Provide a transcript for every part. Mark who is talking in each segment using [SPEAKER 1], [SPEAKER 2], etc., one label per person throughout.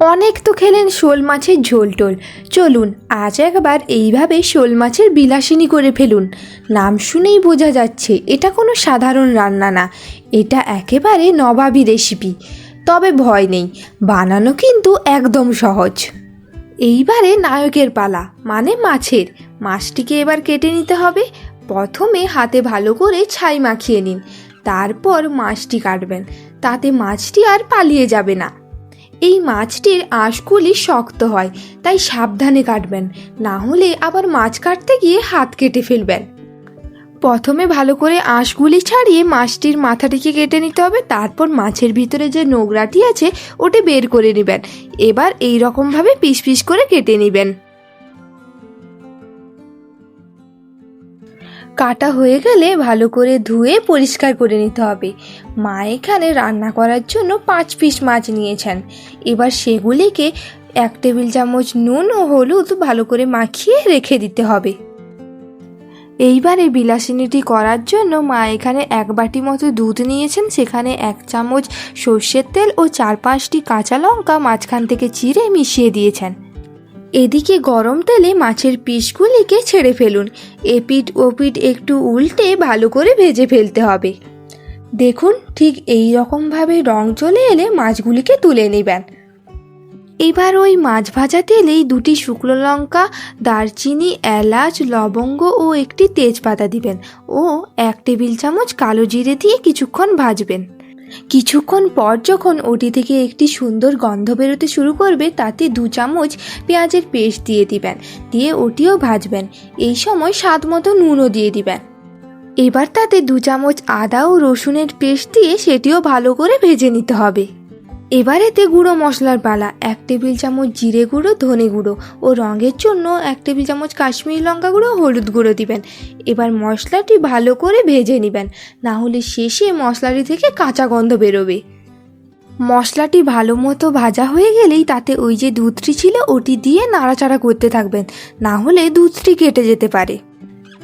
[SPEAKER 1] অনেক তো খেলেন শোল মাছের ঝোল টোল চলুন, আজ একবার এইভাবে শোল মাছের বিলাসিনী করে ফেলুন। নাম শুনেই বোঝা যাচ্ছে, এটা কোনো সাধারণ রান্না না। এটা একেবারে নবাবী রেসিপি। তবে ভয় নেই, বানানো কিন্তু একদম সহজ। এইবারে নায়কের পালা মানে মাছের। মাছটিকে এবার কেটে নিতে হবে। প্রথমে হাতে ভালো করে ছাই মাখিয়ে নিন। তারপর মাছটি কাটবেন। তাতে মাছটি আর পালিয়ে যাবে না। এই মাছটির আঁশগুলি শক্ত হয়, তাই সাবধানে কাটবেন। না হলে আবার মাছ কাটতে গিয়ে হাত কেটে ফেলবেন। প্রথমে ভালো করে আঁশগুলি ছাড়িয়ে মাছটির মাথাটিকে কেটে নিতে হবে, তারপর মাছের ভিতরে যে নোংরাটি আছে, ওটি বের করে নেবেন। এবার এই রকমভাবে পিস পিস করে কেটে নেবেন। কাটা হয়ে গেলে ভালো করে ধুয়ে পরিষ্কার করে নিতে হবে। মা এখানে রান্না করার জন্য পাঁচ পিস মাছ নিয়েছেন। এবার সেগুলিকে এক টেবিল চামচ নুন ও হলুদ ভালো করে মাখিয়ে রেখে দিতে হবে। এইবারে বিলাসিনীটি করার জন্য মা এখানে এক বাটি মতো দুধ নিয়েছেন। সেখানে এক চামচ সর্ষের তেল ও চার পাঁচটি কাঁচা লঙ্কা মাঝখান থেকে চিড়ে মিশিয়ে দিয়েছেন। এদিকে গরম তেলে মাছের পিসগুলিকে ছেড়ে ফেলুন। এপিট ওপিট একটু উল্টে ভালো করে ভেজে ফেলতে হবে। দেখুন, ঠিক এই রকমভাবে রং চলে এলে মাছগুলিকে তুলে নেবেন। এবার ওই মাছ ভাজা তেলেই দুটি শুকনো লঙ্কা, দারচিনি, এলাচ, লবঙ্গ ও একটি তেজপাতা দিবেন ও এক টেবিল চামচ কালো জিরে দিয়ে কিছুক্ষণ ভাজবেন। কিছুক্ষণ পর যখন ওটি থেকে একটি সুন্দর গন্ধ বেরোতে শুরু করবে, তাতে দু চামচ পেঁয়াজের পেস্ট দিয়ে দিবেন, দিয়ে ওটিও ভাজবেন। এই সময় স্বাদ মতো নুনও দিয়ে দিবেন। এবার তাতে দু চামচ আদা ও রসুনের পেস্ট দিয়ে সেটিও ভালো করে ভেজে নিতে হবে। এবার এতে গুঁড়ো মশলার পালা, এক টেবিল চামচ জিরে গুঁড়ো, ধনে গুঁড়ো ও রঙের জন্য এক টেবিল চামচ কাশ্মীরি লঙ্কা গুঁড়ো হলুদ গুঁড়ো দিবেন। এবার মশলাটি ভালো করে ভেজে নেবেন, না হলে শেষে মশলাটি থেকে কাঁচা গন্ধ বেরোবে। মশলাটি ভালো মতো ভাজা হয়ে গেলেই তাতে ওই যে দুধটি ছিল ওটি দিয়ে নাড়াচাড়া করতে থাকবেন, না হলে দুধটি কেটে যেতে পারে।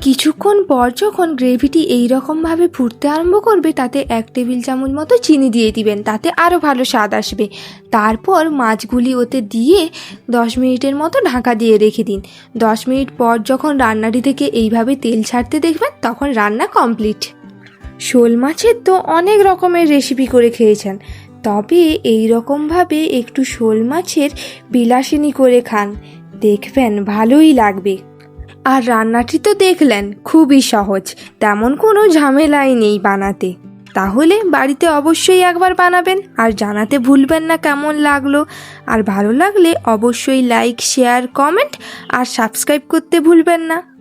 [SPEAKER 1] কিছুক্ষণ পর যখন গ্রেভিটি এই রকমভাবে ফুটতে আরম্ভ করবে, তাতে এক টেবিল চামচ মতো চিনি দিয়ে দিবেন, তাতে আরও ভালো স্বাদ আসবে। তারপর মাছগুলি ওতে দিয়ে দশ মিনিটের মতো ঢাকা দিয়ে রেখে দিন। দশ মিনিট পর যখন রান্নাটি থেকে এইভাবে তেল ছাড়তে দেখবেন, তখন রান্না কমপ্লিট। শোল মাছের তো অনেক রকমের রেসিপি করে খেয়েছেন। তবে এই রকমভাবে একটু শোল মাছের বিলাসিনী করে খান। দেখবেন ভালোই লাগবে। আর রান্নাটি তো দেখলেন, খুবই সহজ। তেমন কোনো ঝামেলাই নেই বানাতে। তাহলে বাড়িতে অবশ্যই একবার বানাবেন, আর জানাতে ভুলবেন না কেমন লাগল। আর ভালো লাগলে অবশ্যই লাইক, শেয়ার, কমেন্ট, আর সাবস্ক্রাইব করতে ভুলবেন না।